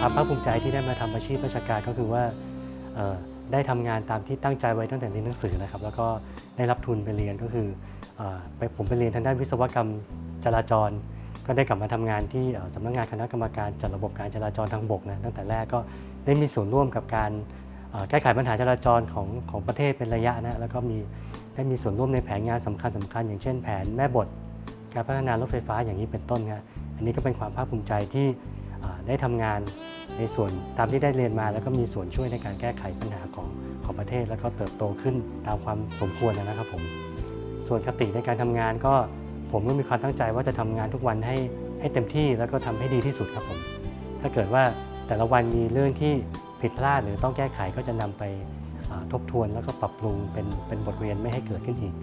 ความภาคภูมิใจที่ได้มาทำอาชีพราชการก็คือว่าเอ่อได้ทำงานตามที่ตั้งใจไว้ตั้งแต่เรียนหนังสือนะครับ แล้วก็ได้รับทุนไปเรียนก็คือเอ่อไปผมไปเรียนทางด้านวิศวกรรมจราจร ก็ได้กลับมาทำงานที่เอ่อสำนักงานคณะกรรมการจัดระบบการจราจรทางบกนะตั้งแต่แรกก็ได้มีส่วนร่วมกับการ แก้ไขปัญหาจราจรของของประเทศเป็นระยะนะแล้วก็มีได้มีส่วนร่วมในแผนงานสำคัญสคัญ อย่างเช่นแผนแม่บท การพัฒนารถไฟฟ้าอย่างนี้เป็นต้นครับอันนี้ก็เป็นความภาคภูมิใจที่ได้ทำงานในส่วนตามที่ได้เรียนมา แล้วก็มีส่วนช่วยในการแก้ไขปัญหาของของประเทศ แล้วก็เติบโตขึ้นตามความสมควรนะครับผมส่วนคติในการทำงานก็ผมก็มีความตั้งใจว่าจะทำงานทุกวันให้ให้เต็มที่แล้วก็ทำให้ดีที่สุดครับผมถ้าเกิดว่าแต่ละวันมีเรื่องที่ ผิดพลาดหรือต้องแก้ไขก็จะนำไปทบทวนแล้วก็ปรับปรุงเป็นเป็นบทเรียนไม่ให้เกิดขึ้นอีก